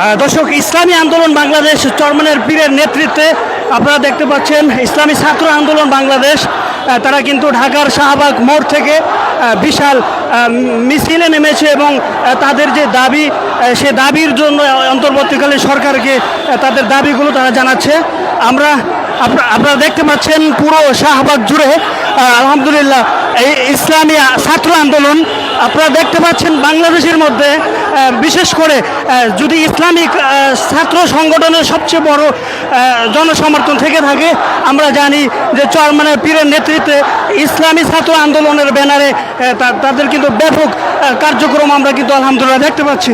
দর্শক, ইসলামী আন্দোলন বাংলাদেশ চরমানের পীরের নেতৃত্বে আপনারা দেখতে পাচ্ছেন, ইসলামী ছাত্র আন্দোলন বাংলাদেশ তারা কিন্তু ঢাকার শাহবাগ মোড় থেকে বিশাল মিছিলে নেমেছে এবং তাদের যে দাবি সে দাবির জন্য অন্তর্বর্তীকালে সরকারকে তাদের দাবিগুলো তারা জানাচ্ছে। আমরা, আপনা- আপনারা দেখতে পাচ্ছেন পুরো শাহবাগ জুড়ে আলহামদুলিল্লাহ ইসলামী ছাত্র আন্দোলন আপনারা দেখতে পাচ্ছেন বাংলাদেশের মধ্যে বিশেষ করে যদি ইসলামিক ছাত্র সংগঠনের সবচেয়ে বড় জনসমর্থন থেকে থাকে, আমরা জানি যে চরমানের পীরের নেতৃত্বে ইসলামী ছাত্র আন্দোলনের ব্যানারে তাদের কিন্তু ব্যাপক কার্যক্রম আমরা কিন্তু আলহামদুলিল্লাহ দেখতে পাচ্ছি।